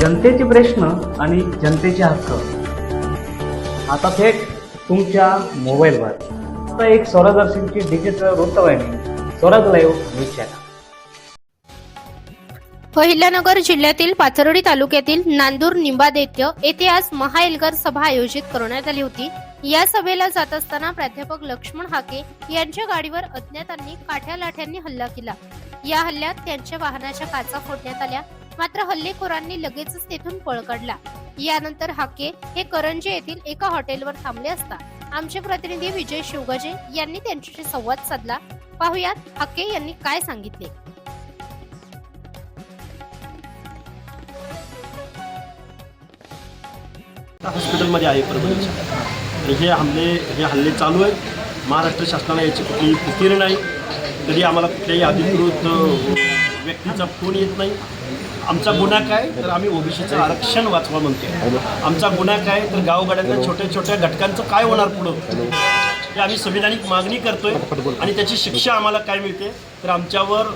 जनतेचे प्रश्न आणि जनतेचे हक्क. आता थेट तुमच्या मोबाईलवर. आता एक स्वरादर्शनची डिजिटल वृत्तवाहिनी Swaraj live news channel Ahilyanagar जिल्ह्यातील पाथर्डी तालुक्यातील नांदूर निंबादैत्य येथे आज महाएल्गार सभा आयोजित करण्यात आली होती. या सभेला जात असताना प्राध्यापक लक्ष्मण हाके यांच्या गाडीवर अज्ञातांनी काठ्या लाठ्यांनी हल्ला केला. या हल्ल्यात त्यांच्या वाहनाच्या काचा फोडण्यात आल्या. मात्र हल्लेखोरांनी लगेचच तेथून पळ काढला. यानंतर हाके हे करंजे येथील एका हॉटेलवर थांबले असता. आमचे प्रतिनिधी विजय शिवगजे यांनी त्यांच्याशी संवाद साधला. पाहुयात हाके यांनी काय सांगितले. हॉस्पिटलमध्ये आहे परभणीच्या हे हमले हे हल्ले चालू आहेत. महाराष्ट्र शासनाला याची कुठलीही फिकीर नाही. कधी आम्हाला कुठल्याही अधिकृत व्यक्तीचा फोन येत नाही. आमचा गुन्हा काय? तर आम्ही ओबीसीचं आरक्षण वाचवा म्हणतो आमचा गुन्हा काय? तर गावगाड्यातल्या छोट्या छोट्या घटकांचं काय होणार पुढं? हे आम्ही संविधानिक मागणी करतोय आणि त्याची शिक्षा आम्हाला काय मिळते? तर आमच्यावर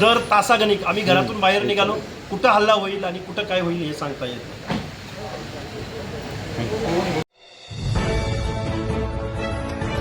दर तासागणिक आम्ही घरातून बाहेर निघालो. कुठं हल्ला होईल आणि कुठं काय होईल हे सांगता येत